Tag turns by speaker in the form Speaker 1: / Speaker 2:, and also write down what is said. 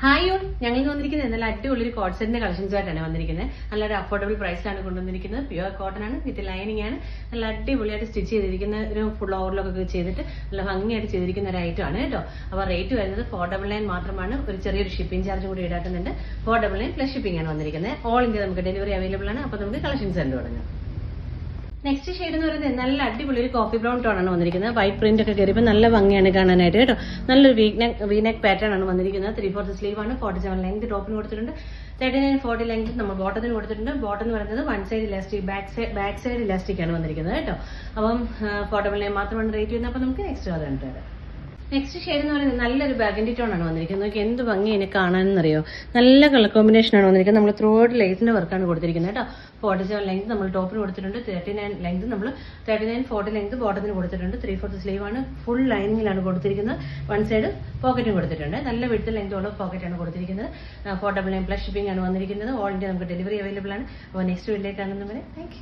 Speaker 1: Hi all ഞങ്ങൾ വന്നിരിക്കുന്നത് നല്ല അടിപൊളി ഒരു കോട്ട് സെറ്റിന്റെ കളക്ഷൻസ് ആയിട്ടാണ് വന്നിരിക്കുന്നത്. നല്ലൊരു അഫോർഡബിൾ പ്രൈസിലാണ് കൊണ്ടുവന്നിരിക്കുന്നത്. പ്യുവർ കോട്ടൺ ആണ് വിത്ത് ലൈനിങ് ആണ്. നല്ല അടിപൊളിയായിട്ട് സ്റ്റിച്ച് ചെയ്തിരിക്കുന്ന ഒരു ഫുൾ ഓവറിലൊക്കെ ചെയ്തിട്ട് നല്ല ഭംഗിയായിട്ട് ചെയ്തിരിക്കുന്ന ഒരു ഐറ്റം ആണ് കേട്ടോ. അപ്പോൾ റേറ്റ് വരുന്നത് ഫോർ ഡബിൾ നയൻ മാത്രമാണ്. ഒരു ചെറിയൊരു ഷിപ്പിംഗ് ചാർജ് കൂടി ഈടാക്കുന്നുണ്ട്. Four double nine plus shipping ആണ് വന്നിരിക്കുന്നത്. ഓൾ ഇന്ത്യ നമുക്ക് ഡെലിവറി അവൈലബിൾ ആണ്. അപ്പോൾ നമുക്ക് കളക്ഷൻസ് കണ്ടു തുടങ്ങാം നെക്സ്റ്റ് ഷെയ്ഡ് എന്ന് പറയുന്നത് നല്ല അടിപൊളി ഒരു കോഫി ബ്രൗൺ ടോൺ ആണ് വന്നിരിക്കുന്നത്. വൈറ്റ് പ്രിന്റ് ഒക്കെ കയറിയപ്പോൾ നല്ല ഭംഗിയാണ് കാണാനായിട്ട് കേട്ടോ. നല്ലൊരു വീക്ക് വീനെക് പാറ്റേൺ ആണ് വന്നിരിക്കുന്നത്. ത്രീ ഫോർത്ത് സ്ലീവ് ആണ് ഫോർട്ടി സെവൻ ലെങ്ത് ടോപ്പിന് കൊടുത്തിട്ടുണ്ട്. തേർട്ടി നയൻ ഫോർട്ടി ലെങ്ത് നമ്മൾ ബോട്ടത്തിന് കൊടുത്തിട്ടുണ്ട്. ബോട്ടം എന്ന് പറയുന്നത് one side elastic back side back side elastic ആണ് വന്നിരിക്കുന്നത് കേട്ടോ. അപ്പം ഫോർട്ടബിൾ ലൈൻ മാത്രമാണ് റേറ്റ് വരുന്നത്. അപ്പോൾ നമുക്ക് നെക്സ്റ്റ് അത് കണ്ടു തരാം നെക്സ്റ്റ് ഷെയ്ഡ് എന്ന് പറയുന്നത് നല്ലൊരു ബാഗിന്റെ ആണ് വന്നിരിക്കുന്നത്. നോക്കി എന്ത് ഭംഗി എനിക്ക് കാണാനെന്നറിയോ? നല്ല കളർ കോമ്പിനേഷൻ ആണ് വന്നിരിക്കുന്നത്. നമ്മൾ ത്രൂ ഔട്ട് വർക്കാണ് കൊടുത്തിരിക്കുന്നത് കേട്ടോ. ഫോർട്ടി സെവൻ ലെങ്ത് നമ്മൾ ടോപ്പിന് കൊടുത്തിട്ടുണ്ട്. തേർട്ടി നയൻ ലെങ്ത് നമ്മൾ തേർട്ടി നയൻ ഫോർട്ടി ലെങ്ത് ബോട്ടത്തിന് കൊടുത്തിട്ടുണ്ട്. ത്രീ ഫോർത്ത് സ്ലീവ് ആണ് ഫുൾ ലൈനിങ്ങിലാണ് കൊടുത്തിരിക്കുന്നത്. വൺ സൈഡ് പോക്കറ്റും കൊടുത്തിട്ടുണ്ട്. നല്ല വിടുത്ത ലെങ്ത് ഉള്ള പോക്കറ്റാണ് കൊടുത്തിരിക്കുന്നത്. Four double nine plus shipping ആണ് വന്നിരിക്കുന്നത്. ഓൾ ഇന്ത്യ നമുക്ക് ഡെലിവറി അവൈലബിൾ ആണ്. അപ്പോൾ നെക്സ്റ്റ് വീട്ടിലേക്ക് കാണുന്നവരെ താങ്ക്